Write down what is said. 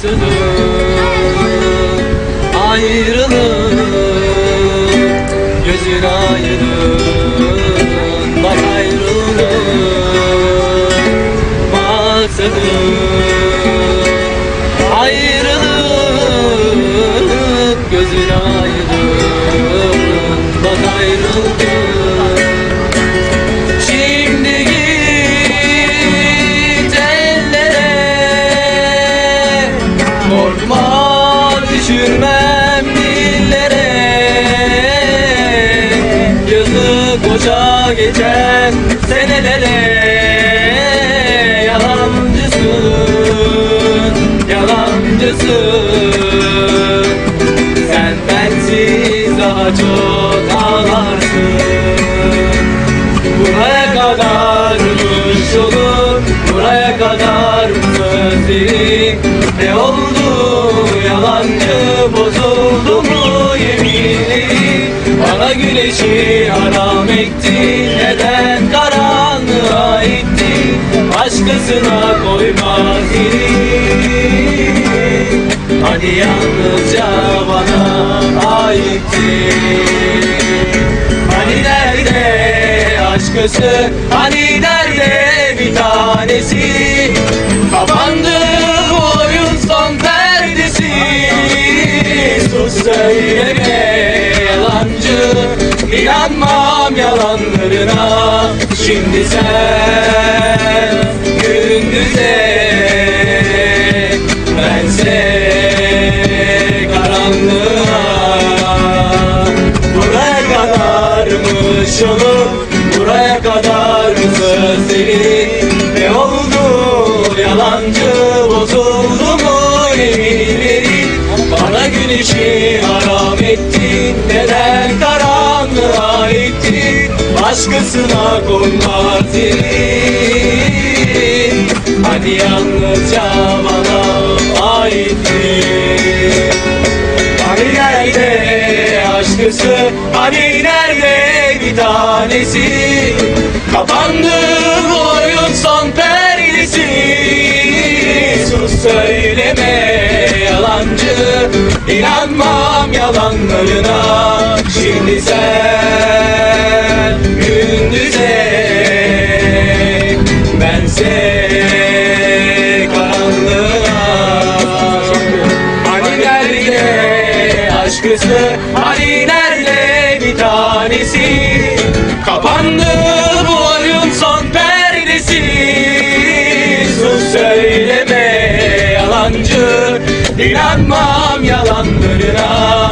Maksadım ayrılık Gözün aydın Bak ayrılık Maksadım düşürmem dillere. Yazık boşa geçen senelere. Yalancısın, yalancısın. Sen bensiz daha çok ağlarsın. Buraya kadarmış yolun? Buraya kadarmış sözlerin Ne oldu yalancı bozuldu mu yeminlerin Bana güneşi haram ettin Neden karanlığa ittin Başkasına koymaz yerin Hani yalnızca bana aitti Hani nerede aşkısı? Hani nerede İnanmam yalanlarına. Şimdi sen gündüze Bense karanlığa. Buraya kadarmış yolun Buraya kadar sözlerin Ne oldu? Yalancı Bozuldu mu eminlerin Bana güneşi haram ettin Neden ittin Başkasına konmaz yerin Hani yalnızca bana aittin Hani nerede aşkısı? Hani nerede bir tanesi? Kapandı oyun son perdesi. Sus söyleme yalancı. İnanmam yalanlarına. Şimdi sen Hani nerede bir tanesi. Kapandı bu oyun son perdesi. Sus söyleme yalancı İnanmam yalanlarına